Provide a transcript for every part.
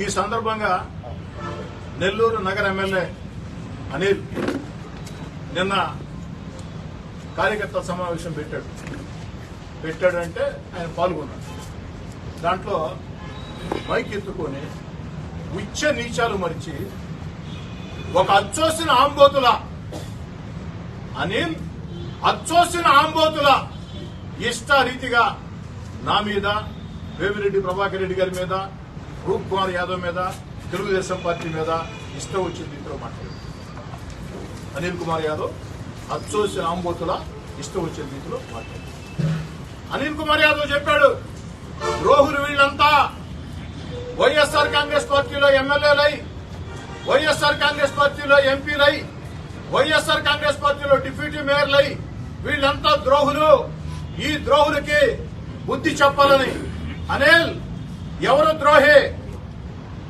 ఈ సందర్భంగా నెల్లూరు నగర ఎమ్మెల్యే అనిల్ నిన్న కార్యకర్తల సమావేశం పెట్టాడు. పెట్టాడంటే ఆయన పాల్గొన్నాడు. దాంట్లో మైక్ ఎత్తుకొని ఉచ్చ నీచాలు మరిచి ఒక అచ్చోసిన ఆంబోతుల అనిల్ అచ్చోసిన ఆంబోతుల ఇష్టారీతిగా నా మీద వేమిరెడ్డి ప్రభాకర్ రెడ్డి గారి మీద రూప్ కుమార్ యాదవ్ మీద తెలుగుదేశం పార్టీ మీద ఇష్టం వచ్చిన రీతిలో మాట్లాడారు అనిల్ కుమార్ యాదవ్ అచ్చోసి ఆంబోతుల ఇష్టం వచ్చిన రీతిలో మాట్లాడారు అనిల్ కుమార్ యాదవ్ చెప్పాడు ద్రోహులు వీళ్ళంతా వైఎస్ఆర్ కాంగ్రెస్ పార్టీలో ఎమ్మెల్యేలై వైఎస్ఆర్ కాంగ్రెస్ పార్టీలో ఎంపీలై వైఎస్ఆర్ కాంగ్రెస్ పార్టీలో డిప్యూటీ మేయర్లై వీళ్ళంతా ద్రోహులు. ఈ ద్రోహులకి బుద్ధి చెప్పాలని అనిల్ ఎవరు ద్రోహి?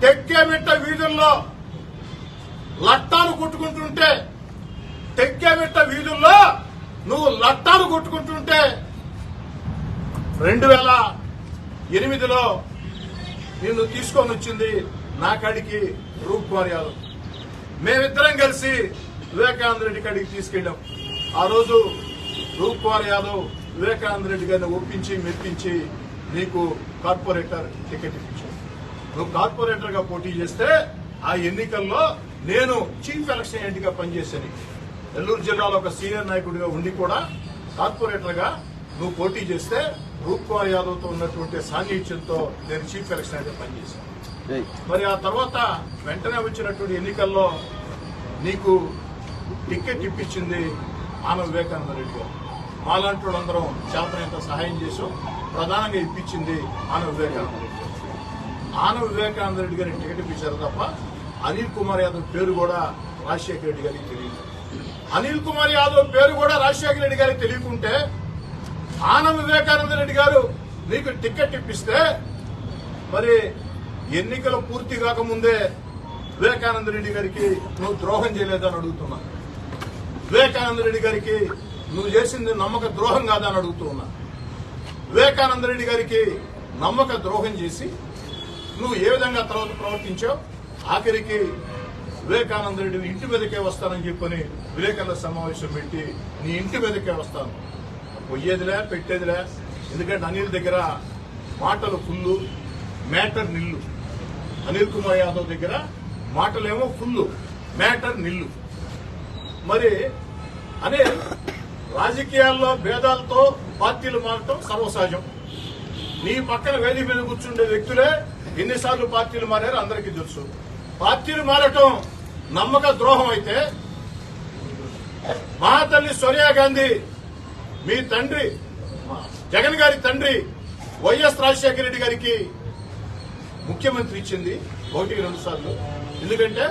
తెక్కేమిట్ట వీధుల్లో లట్టాలు కొట్టుకుంటుంటే తెక్కేమిట్ట వీధుల్లో నువ్వు లట్టాలు కొట్టుకుంటుంటే రెండు వేల ఎనిమిదిలో నిన్ను తీసుకొని వచ్చింది నా కాడికి రూప్ కుమార్ యాదవ్. మేమిద్దరం కలిసి వివేకానంద రెడ్డి కాడికి తీసుకెళ్ళాం. ఆ రోజు రూప్ కుమార్ యాదవ్ వివేకానంద రెడ్డి గారిని ఒప్పించి మెప్పించి నీకు కార్పొరేటర్ టికెట్ ఇప్పించాడు నువ్వు కార్పొరేటర్గా పోటీ చేస్తే ఆ ఎన్నికల్లో నేను చీఫ్ ఎలక్షన్ ఏజెంట్గా పనిచేశాను నెల్లూరు జిల్లాలో ఒక సీనియర్ నాయకుడిగా ఉండి కూడా కార్పొరేటర్గా నువ్వు పోటీ చేస్తే రూప్ కుమార్ యాదవ్తో ఉన్నటువంటి సాన్నిధ్యంతో నేను చీఫ్ ఎలక్షన్ ఏజెంట్ పనిచేశాను. మరి ఆ తర్వాత వెంటనే వచ్చినటువంటి ఎన్నికల్లో నీకు టికెట్ ఇప్పించింది ఆనవ వివేకానంద రెడ్డి గారు. మాలాంటి వాళ్ళందరం చేతనంత సహాయం చేసాం ప్రధానంగా ఇప్పించింది ఆన వివేకానంద రెడ్డి ఆన వివేకానంద రెడ్డి గారికి టికెట్ ఇప్పించారు తప్ప అనిల్ కుమార్ యాదవ్ పేరు కూడా రాజశేఖర రెడ్డి గారికి తెలియదు. అనిల్ కుమార్ యాదవ్ పేరు కూడా రాజశేఖర రెడ్డి గారికి తెలియకుంటే ఆన వివేకానంద రెడ్డి గారు నీకు టికెట్ ఇప్పిస్తే మరి ఎన్నికలు పూర్తి కాకముందే వివేకానంద రెడ్డి గారికి నువ్వు ద్రోహం చేయలేదని అడుగుతున్నా. వివేకానంద రెడ్డి గారికి నువ్వు చేసింది నమ్మక ద్రోహం కాదని అడుగుతూ ఉన్నా. వివేకానంద రెడ్డి గారికి నమ్మక ద్రోహం చేసి నువ్వు ఏ విధంగా తర్వాత ప్రవర్తించావు? ఆఖరికి వివేకానంద రెడ్డిని ఇంటి మీదకే వస్తానని చెప్పని విలేకరుల సమావేశం పెట్టి నీ ఇంటి మీదకే వస్తాను. పొయ్యేదిలే పెట్టేదిలే. ఎందుకంటే అనిల్ దగ్గర మాటలు ఫుల్లు మ్యాటర్ నిల్లు. అనిల్ కుమార్ యాదవ్ దగ్గర మాటలేమో ఫుల్లు మ్యాటర్ నిల్లు. మరి అనే రాజకీయాల్లో భేదాలతో పార్టీలు మారటం సర్వసహజం. నీ పక్కన వేది మీద కూర్చుండే వ్యక్తులే ఎన్నిసార్లు పార్టీలు మారారో అందరికీ తెలుసు. పార్టీలు మారటం నమ్మక ద్రోహం అయితే మా తల్లి సోనియా గాంధీ మీ తండ్రి జగన్ గారి తండ్రి వైఎస్ రాజశేఖర రెడ్డి గారికి ముఖ్యమంత్రి ఇచ్చింది ఒకటికి రెండు సార్లు. ఎందుకంటే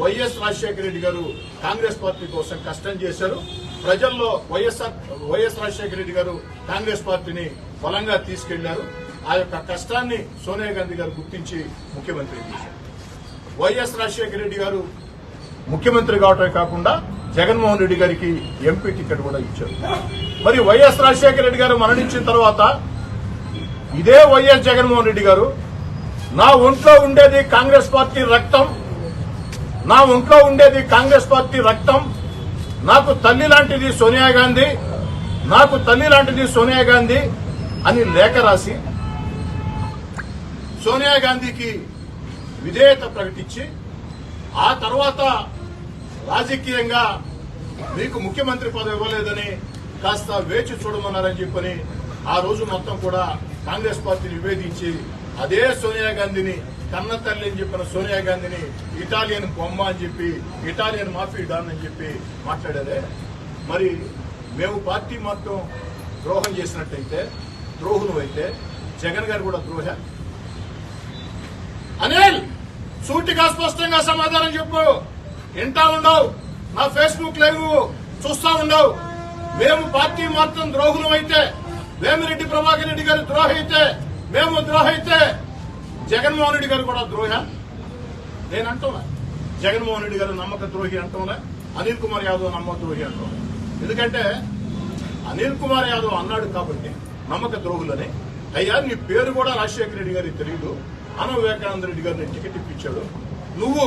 వైఎస్ రాజశేఖర రెడ్డి గారు కాంగ్రెస్ పార్టీ కోసం కష్టం చేశారు. ప్రజల్లో వైఎస్ఆర్ వైఎస్ రాజశేఖర రెడ్డి గారు కాంగ్రెస్ పార్టీని బలంగా తీసుకెళ్ళారు. ఆ యొక్క కష్టాన్ని సోనియా గాంధీ గారు గుర్తించి ముఖ్యమంత్రి చేశారు. వైఎస్ రాజశేఖర రెడ్డి గారు ముఖ్యమంత్రి కావటమే కాకుండా జగన్మోహన్ రెడ్డి గారికి ఎంపీ టికెట్ కూడా ఇచ్చారు. మరి వైఎస్ రాజశేఖర రెడ్డి గారు మరణించిన తర్వాత ఇదే వైఎస్ జగన్మోహన్ రెడ్డి గారు నా ఒంట్లో ఉండేది కాంగ్రెస్ పార్టీ రక్తం నా ఒంట్లో ఉండేది కాంగ్రెస్ పార్టీ రక్తం నాకు తల్లి లాంటిది సోనియా గాంధీ నాకు తల్లి లాంటిది సోనియా గాంధీ అని లేఖ రాసి సోనియా గాంధీకి విధేయత ప్రకటించి ఆ తర్వాత రాజకీయంగా మీకు ముఖ్యమంత్రి పదవి ఇవ్వలేదని కాస్త వేచి చూడమన్నారని చెప్పని ఆ రోజు మొత్తం కూడా కాంగ్రెస్ పార్టీ నివేదించి అదే సోనియా గాంధీని కన్న తల్లి అని చెప్పిన సోనియా గాంధీని ఇటాలియన్ బొమ్మ అని చెప్పి ఇటాలియన్ మాఫీ డాన్ అని చెప్పి మాట్లాడారే. మరి మేము పార్టీ మొత్తం ద్రోహం చేసినట్టయితే ద్రోహులు అయితే జగన్ గారు కూడా ద్రోహ. అనిల్ సూటిగా స్పష్టంగా సమాధానం చెప్పు. వింటా ఉండవు. నా ఫేస్బుక్ లైవ్ చూస్తా ఉండవు. మేము పార్టీ మాత్రం ద్రోహులం అయితే వేమిరెడ్డి ప్రభాకర్ రెడ్డి గారు ద్రోహ అయితే మేము ద్రోహ అయితే జగన్మోహన్ రెడ్డి గారు కూడా ద్రోహ? నేను అంటున్నా. జగన్మోహన్ రెడ్డి గారు నమ్మక ద్రోహి అంటున్నా. అనిల్ కుమార్ యాదవ్ నమ్మక ద్రోహి అంటున్నా. ఎందుకంటే అనిల్ కుమార్ యాదవ్ అన్నాడు కాబట్టి నమ్మక ద్రోహులని. అయ్యా నీ పేరు కూడా రాజశేఖర రెడ్డి గారికి తెలియదు అన వివేకానంద రెడ్డి గారిని టికెట్ ఇప్పించాడు. నువ్వు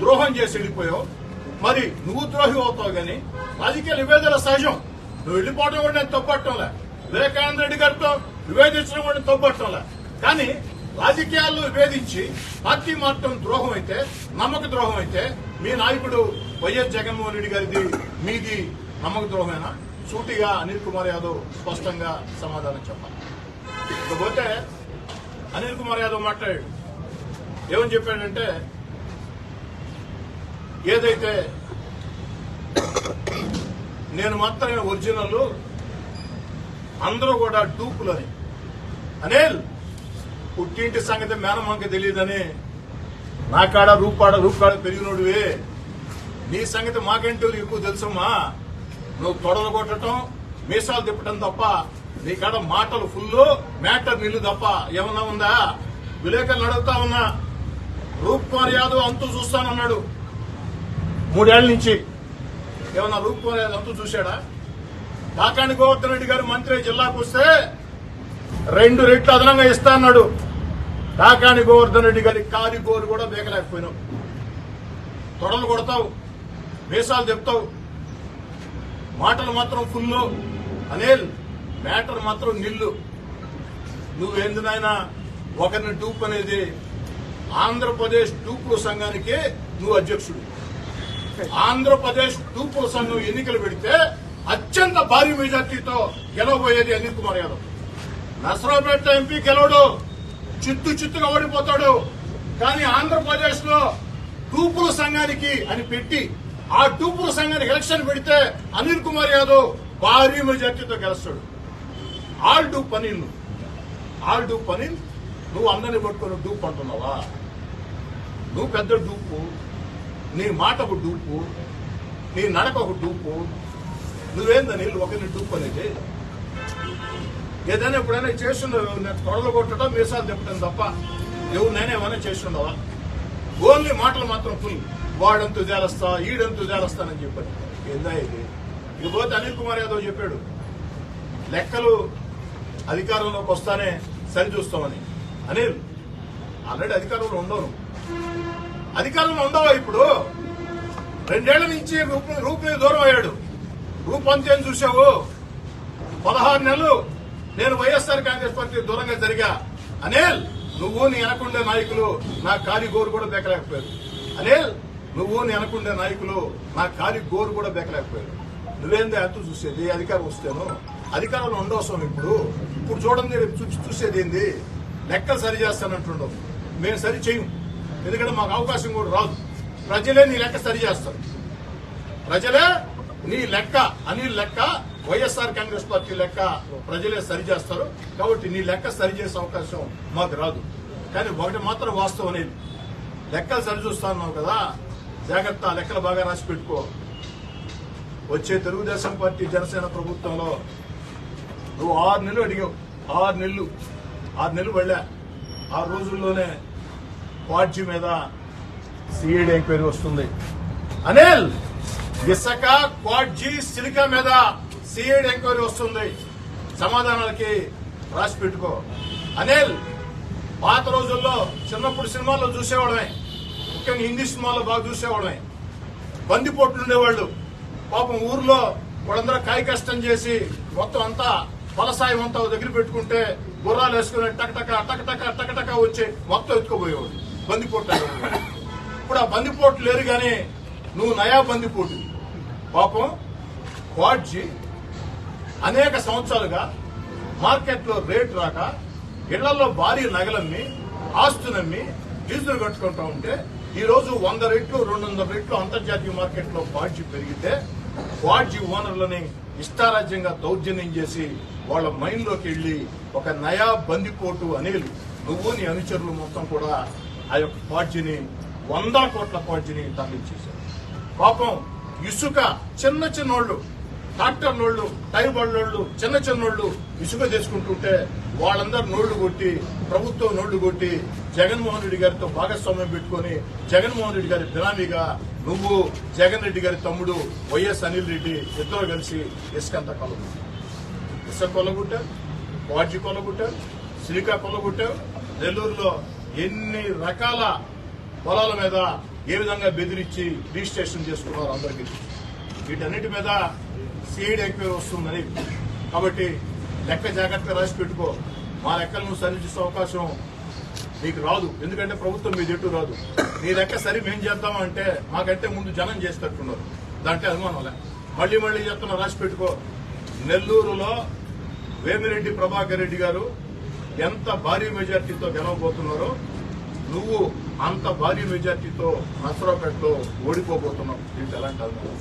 ద్రోహం చేసి వెళ్ళిపోయావు. మరి నువ్వు ద్రోహి అవుతావు కానీ రాజకీయ నివేదన సహజం. నువ్వు వెళ్ళిపోవడం కూడా నేను తప్పట్టంలే వివేకానంద రెడ్డి గారితో వివేదించడం కూడా తప్పట్టంలే కానీ రాజకీయాల్లో విభేదించి పార్టీ మార్చడం ద్రోహం అయితే నమ్మక ద్రోహం అయితే మీ నాయకుడు వైఎస్ జగన్మోహన్ రెడ్డి గారిది మీది నమ్మక ద్రోహమేనా? సూటిగా అనిల్ కుమార్ యాదవ్ స్పష్టంగా సమాధానం చెప్పాలి. ఇకపోతే అనిల్ కుమార్ యాదవ్ మాట్లాడాడు. ఏమని చెప్పాడంటే ఏదైతే నేను మాత్రమే ఒరిజినల్ అందరూ కూడా డూపులని. అనిల్ పుట్టింటి సంగతి మేనమ్మకి తెలియదని నా కాడ రూపాడ రూపాడ పెరిగినోడివే. నీ సంగతి మాకంటూ ఎక్కువ తెలుసమ్మా. నువ్వు తొడలు కొట్టడం మీసాలు తిప్పటం తప్ప నీ కాడ మాటలు ఫుల్ మ్యాటర్ నిల్లు తప్ప ఏమన్నా ఉందా? విలేకరులు అడుగుతా ఉన్నా. రూప్ కుమార్ యాదవ్ అంతు చూస్తానన్నాడు. మూడేళ్ళ నుంచి. ఏమన్నా రూప్ కుమార్ యాదవ్ అంతు చూశాడా? కాకాని గోవర్ధన్ రెడ్డి గారు మంత్రి జిల్లాకు వస్తే రెండు రెట్లు అదనంగా ఇస్తా అన్నాడు. కాకాని గోవర్ధన్ రెడ్డి గారి కాలి గోరు కూడా వేగలేకపోయినావు తొడలు కొడతావు మీసాలు చెప్తావు మాటలు మాత్రం ఫుల్ అనిల్ మ్యాటర్ మాత్రం నిల్లు. నువ్వేంది నాయనా? ఒకరిని డూప్ అనేది ఆంధ్రప్రదేశ్ డూపు సంఘానికి నువ్వు అధ్యక్షుడు. ఆంధ్రప్రదేశ్ డూపు సంఘం ఎన్నికలు పెడితే అత్యంత భారీ మెజార్టీతో గెలవబోయేది అనిల్ కుమార్ యాదవ్. నసరాపేట ఎంపీ గెలవడు. చిత్తు చిత్తుగా ఓడిపోతాడు. కానీ ఆంధ్రప్రదేశ్లో టూపుల సంఘానికి అని పెట్టి ఆ టూపుల సంఘానికి ఎలక్షన్ పెడితే అనిల్ కుమార్ యాదవ్ భారీ మెజార్టీతో గెలుస్తాడు. ఆల్ డూ అనిల్ ఆల్ డూ అనిల్ నువ్వు అందరిని పట్టుకొని డూప్ అంటున్నావా? నువ్వు పెద్ద డూపు నీ మాట ఒక డూపు నీ నడక ఒక డూపు నువ్వేందని ఒకరిని డూప్ అనేది? ఏదైనా ఎప్పుడైనా చేస్తున్నావు నేను తొడలు కొట్టడం మీసాలు తిప్పడం తప్ప ఎవరినైనా ఏమైనా చేస్తుండవా? ఓన్లీ మాటలు మాత్రం ఫుల్ వాడంతు తేలస్తా ఈడంతు తేలస్తానని చెప్పాడు. ఏందా ఇది? ఇకపోతే అనిల్ కుమార్ యాదవ్ చెప్పాడు లెక్కలు అధికారంలోకి వస్తానే సరిచూస్తామని అనిల్ ఆల్రెడీ అధికారంలో ఉండవు అధికారంలో ఉండవా ఇప్పుడు? రెండేళ్ళ నుంచి రూపు రూపు దూరం అయ్యాడు. రూపంతేం చూసావు పదహారు నెలలు నేను వైఎస్ఆర్ కాంగ్రెస్ పార్టీ దూరంగా జరిగా. అనిల్ నువ్వు నీ వెనకుండే నాయకులు నా కాలి గోరు కూడా బెక్కలేకపోయారు అనిల్ నువ్వు నీ వెనకుండే నాయకులు నా కాలి గోరు కూడా బెక్కలేకపోయారు నువ్వేంది అంత చూసేది? అధికారం వస్తేను? అధికారంలో ఉండవసం ఇప్పుడు. ఇప్పుడు చూడండి రేపు చూ- చూసేది ఏంది? లెక్కలు సరి చేస్తానంటుండవు మేము సరి చేయం. ఎందుకంటే మాకు అవకాశం కూడా రాదు. ప్రజలే నీ లెక్క సరి చేస్తారు. ప్రజలే నీ లెక్క అని లెక్క వైఎస్ఆర్ కాంగ్రెస్ పార్టీ లెక్క ప్రజలే సరి చేస్తారు. కాబట్టి నీ లెక్క సరి చేసే అవకాశం మాకు రాదు. కానీ ఒకటి మాత్రం వాస్తవం అనేది లెక్కలు సరిచూస్తున్నావు కదా జాగ్రత్త ఆ లెక్కలు బాగా రాసి పెట్టుకో. వచ్చే తెలుగుదేశం పార్టీ జనసేన ప్రభుత్వంలో నువ్వు ఆరు నెలలు అడిగావు. ఆరు నెలలు. ఆరు నెలలు వెళ్ళా. ఆరు రోజుల్లోనే పార్టీ మీద సిఐడి ఎంక్వైరీ వస్తుంది. అనిల్ ఇసక క్వాడ్జీ సిలికా మీద సిఐడి ఎంక్వైరీ వస్తుంది. సమాధానాలకి రాసి పెట్టుకో. అనిల్ పాత రోజుల్లో చిన్నప్పుడు సినిమాల్లో చూసేవాడమే ముఖ్యంగా హిందీ సినిమాల్లో బాగా చూసేవాడమే బందిపోట్లు ఉండేవాళ్ళు. పాపం ఊర్లో వాళ్ళందరూ కాయ కష్టం చేసి మొత్తం అంతా ఫలసాయం అంతా దగ్గర పెట్టుకుంటే గుర్రాలు వేసుకుని టకటక టకటక టకటక వచ్చి మొత్తం ఎత్తుకుపోయేవాడు బందిపోట్లు ఇప్పుడు ఆ బందిపోట్లు లేరు కానీ నువ్వు నయా బందిపోటు. పాపం వాడ్జీ అనేక సంవత్సరాలుగా మార్కెట్లో రేటు రాక ఇళ్ళలో భారీ నగలమ్మి ఆస్తులమ్మి డీజిల్ కట్టుకుంటా ఉంటే ఈ రోజు వంద రెట్లు రెండు వందల రెట్లు అంతర్జాతీయ మార్కెట్లో క్వాడ్జీ పెరిగితే వాడ్జి ఓనర్లని ఇష్టారాజ్యంగా దౌర్జన్యం చేసి వాళ్ళ మైండ్లోకి వెళ్ళి ఒక నయా బందిపోటు అనిల్ నువ్వు నీ అనుచరులు మొత్తం కూడా ఆ యొక్క క్వాడ్జీని వంద కోట్ల క్వాడ్జీని తరలించేశారు. పాపం ఇసుక చిన్న చిన్నోళ్ళు ట్రాక్టర్ నోళ్ళు టైర్ బళ్ళోళ్ళు చిన్న చిన్నోళ్ళు ఇసుక తెచ్చుకుంటుంటే వాళ్ళందరూ నోళ్ళు కొట్టి ప్రభుత్వం నోళ్ళు కొట్టి జగన్మోహన్ రెడ్డి గారితో భాగస్వామ్యం పెట్టుకొని జగన్మోహన్ రెడ్డి గారి బినామీగా నువ్వు జగన్ రెడ్డి గారి తమ్ముడు వైఎస్ అనిల్ రెడ్డి ఇద్దరు కలిసి ఇసుకంతా కలుగు ఇసుక కొల్లగొట్టారు వాడ్జి కొల్లగొట్టారు సిలికా కొల్లగొట్టారు నెల్లూరులో ఎన్ని రకాల పొలాల మీద ఏ విధంగా బెదిరించి రిజిస్ట్రేషన్ చేసుకున్నారు అందరికీ వీటన్నిటి మీద సీడ్ ఎక్కువ వస్తుందని. కాబట్టి లెక్క జాగ్రత్తగా రాసి పెట్టుకో. మా లెక్కలను సరిచేసే అవకాశం నీకు రాదు. ఎందుకంటే ప్రభుత్వం మీ జట్టు రాదు. నీ లెక్క సరి మేం చేద్దామంటే మాకంటే ముందు జనం చేసేటట్టున్నారు. దాంట్లో అనుమానంలే మళ్ళీ మళ్ళీ చెప్తున్నా రాసి పెట్టుకో. నెల్లూరులో వేమిరెడ్డి ప్రభాకర్ రెడ్డి గారు ఎంత భారీ మెజార్టీతో గెలవబోతున్నారో నువ్వు అంత భారీ మెజార్టీతో నసరాపేటలో ఓడిపోబోతున్నావు. దీంట్లో ఎలాంటి అనుమానం?